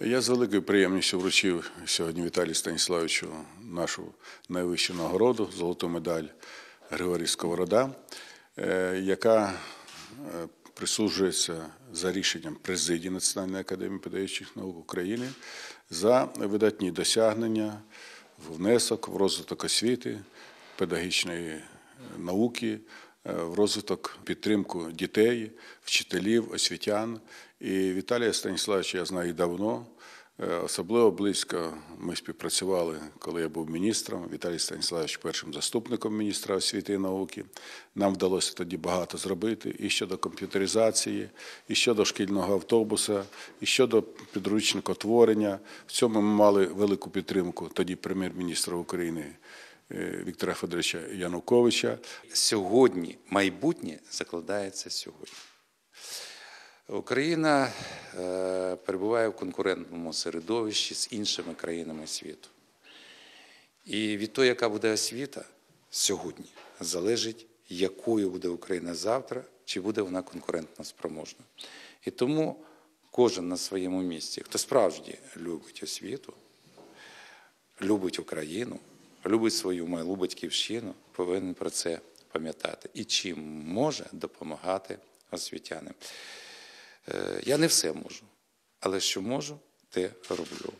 Я з великою приємністю вручив сьогодні Віталію Станіславовичу нашу найвищу нагороду золоту медаль Григорій Сковорода, е, яка е, присуджується за рішенням президії Національної академії педагогічних наук України за видатні досягнення, внесок в розвиток освіти, педагогічної науки, в розвиток підтримку дітей, вчителів, освітян. І Віталія Станіславовича я знаю давно. Е, Особливо близько ми співпрацювали, коли я був міністром. Віталій Станіславович першим заступником міністра освіти і науки. Нам вдалося тоді багато зробити і щодо комп'ютеризації, і щодо шкільного автобуса, і щодо підручникотворення. В цьому ми мали велику підтримку тоді прем'єр-міністра України е, Віктора Федоровича Януковича. Сьогодні майбутнє закладається сьогодні. Україна е, перебуває в конкурентному середовищі з іншими країнами світу. І від того, яка буде освіта сьогодні, залежить, якою буде Україна завтра, чи буде вона конкурентно спроможна. І тому кожен на своєму місці, хто справді любить освіту, любить Україну, любить свою малу батьківщину, повинен про це пам'ятати. І чим може допомагати освітянам. Е, Я не все можу, але що можу, те роблю.